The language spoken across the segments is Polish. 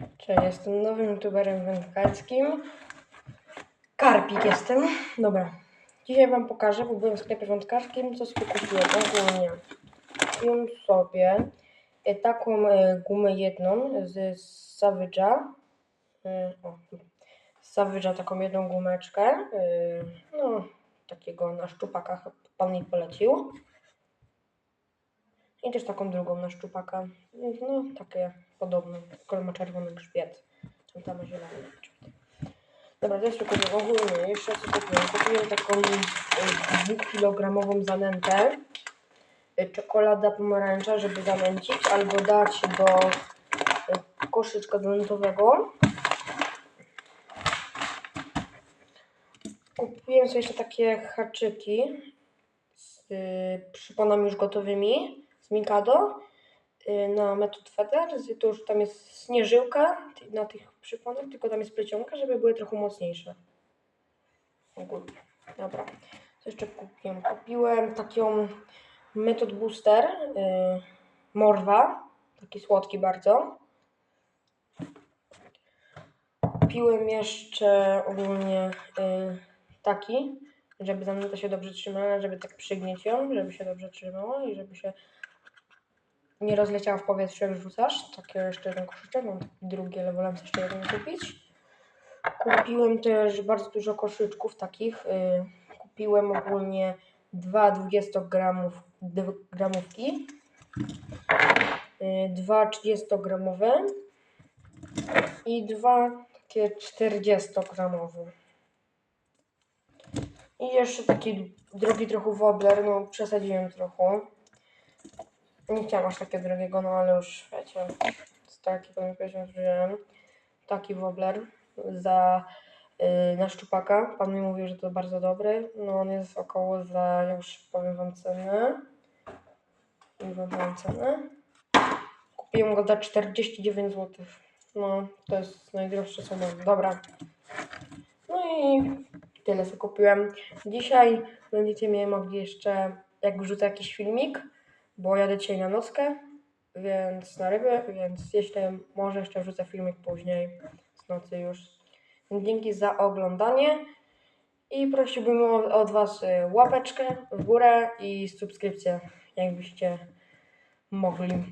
Cześć, jestem nowym youtuberem wędkarskim. Karpik jestem. Dobra. Dzisiaj wam pokażę, bo byłem w sklepie wędkarskim, co sobie kupiłem ogólnie. Kupiłem sobie e, taką e, gumę jedną z Savage'a. O, z Savage'a taką jedną gumeczkę. e, No, takiego na szczupakach pan mi polecił. I też taką drugą na szczupaka. No, takie podobne. Kolor ma czerwony grzbiet. Tam tam ma zielony. Dobra, to jeszcze kupiłem ogólnie. Jeszcze co kupiłem? Kupiłem taką y, dwukilogramową zanętę. Y, Czekolada pomarańcza, żeby zanęcić, albo dać do y, koszyczka zanętowego. Kupiłem sobie jeszcze takie haczyki z przyponami już gotowymi z Mikado na metod Feder. To już tam jest śnieżyłka ty- na tych przyponach, tylko tam jest plecionka, żeby były trochę mocniejsze. Ogólnie. Dobra. Co jeszcze kupiłem? Kupiłem taką metod booster y, Morwa. Taki słodki bardzo. Kupiłem jeszcze ogólnie y, taki, żeby zanęta się dobrze trzymała, żeby tak przygnieć ją, żeby się dobrze trzymała i żeby się nie rozleciała w powietrzu jak rzucasz. Takie jeszcze jeden koszyczek, mam taki drugi, ale sobie jeszcze jeden kupić. Kupiłem też bardzo dużo koszyczków takich. y, Kupiłem ogólnie dwa 20 gramów, gramówki, y, dwa 30 gramowe i dwa takie 40 gramowe. I jeszcze taki drogi trochę wobbler, no przesadziłem trochę. Nie chciałam aż takiego drogiego, no ale już wiecie, z takiego mi powiedział, że. Taki wobbler za y, na szczupaka. Pan mi mówił, że to bardzo dobry. No on jest około za, już powiem wam cenę. I wam powiem cenę. Kupiłem go za 49 zł. No, to jest najdroższe co mam. Dobra. No i tyle co kupiłem. Dzisiaj będziecie mnie mogli jeszcze, jak wrzucę jakiś filmik, bo jadę dzisiaj na nockę, więc na ryby, więc jeśli może jeszcze wrzucę filmik później z nocy już. Dzięki za oglądanie i prosiłbym od Was y, łapeczkę w górę i subskrypcję, jakbyście mogli.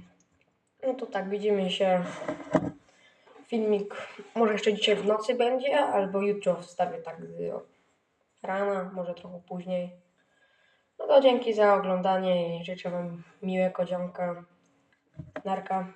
No to tak, widzimy się. Filmik może jeszcze dzisiaj w nocy będzie, albo jutro wstawię tak rana, może trochę później. No to dzięki za oglądanie i życzę Wam miłego dzionka. Narka.